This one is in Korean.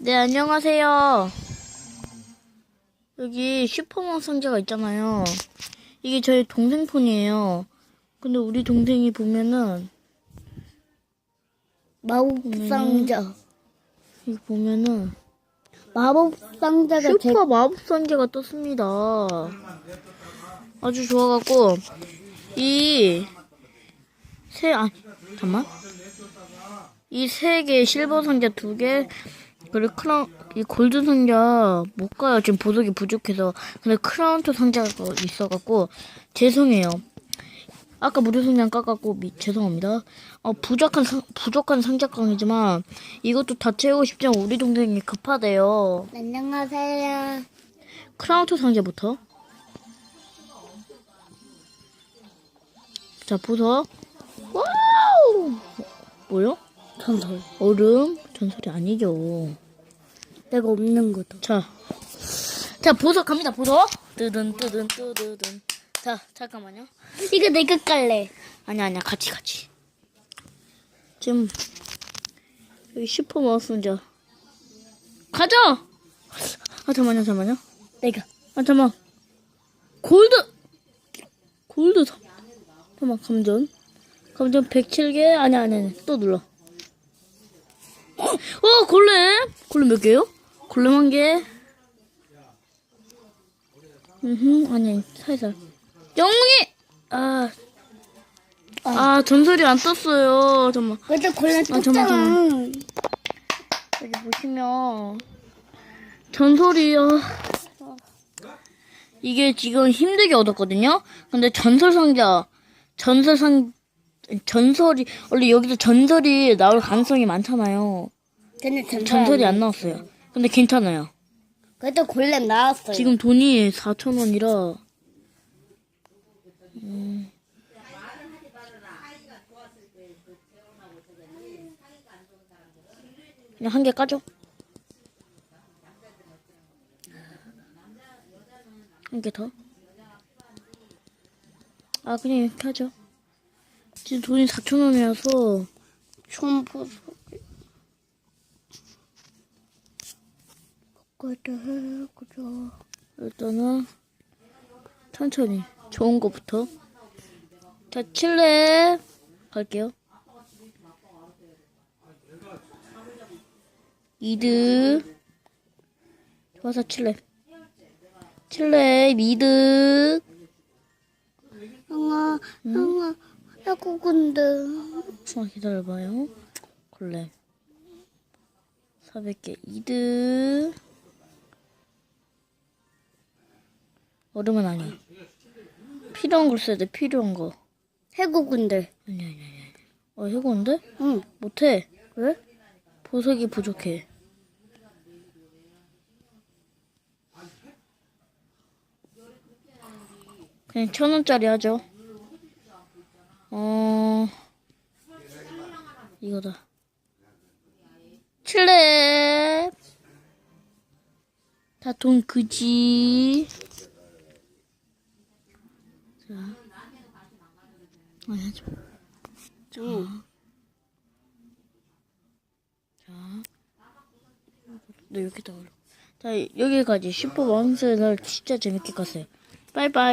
네, 안녕하세요. 여기 슈퍼몬 상자가 있잖아요. 이게 저희 동생 폰이에요. 근데 우리 동생이 보면은, 마법 상자. 여기 보면은, 마법 상자가 제 슈퍼 마법 상자가 떴습니다. 아주 좋아갖고, 이, 세, 아, 잠깐만. 이 세 개, 실버 상자 두 개, 그리고 크라운, 이 골드 상자 못 가요. 지금 보석이 부족해서. 근데 크라운트 상자가 있어갖고, 죄송해요. 아까 무료 상자 깎았고, 미, 죄송합니다. 어, 부족한, 상, 부족한 상자깡이지만, 이것도 다 채우고 싶지만 우리 동생이 급하대요. 안녕하세요. 크라운트 상자부터. 자, 보석. 와우! 뭐요? 전설. 얼음? 전설이 아니죠. 내가 없는 것도. 자. 자, 보석 갑니다, 보석. 뜨든, 뜨든, 뜨든. 자, 잠깐만요. 이거 내가 깔래. 아니야, 아니야, 같이, 같이. 지금, 여기 슈퍼 마우스 상자. 가자! 아, 잠깐만요, 잠깐만요. 내가. 아, 잠깐만. 골드! 골드 삼. 잠깐만, 감전. 감전 107개? 아니, 아니, 아니. 또 눌러. 어, 골렘! 골렘 몇 개요? 골렘 한 개. 음, 아니, 살살. 영웅이! 아. 아, 전설이 안 떴어요. 잠깐만. 그래도 골라 잠깐만, 떴잖아. 여기 보시면 전설이요. 이게 지금 힘들게 얻었거든요. 근데 전설 상자, 전설 상, 전설이 원래 여기서 전설이 나올 가능성이 많잖아요. 근데 전설. 전설이 안 나왔어요. 근데 괜찮아요. 그래도 골렘 나왔어요. 지금 돈이 4천 원이라. 음. 그냥 한 개 까줘. 한 개 더. 아 그냥 이렇게 하죠. 지금 돈이 4천 원이라서 좀 보소. 그래도 그죠. 일단은 천천히. 좋은 거부터. 자 칠레 갈게요. 이드. 좋아서 칠레. 칠레 미드. 형아, 형아, 야구 근데. 어, 기다려봐요 골렘 400개 이드 얼음은 아니야 필요한 걸 써야 돼 필요한 거 해고 근데. 아니 아니 아니 어 해고인데? 응. 못해. 왜? 보석이 부족해. 그냥 천 원짜리 하죠. 어, 이거다. 칠렙. 다돈 그지. 자. 아니, 하지 마. 응. 네, 이렇게 다 올려. 자, 여기까지 슈퍼 왕스를 진짜 재밌게 갔어요. 빠이빠이.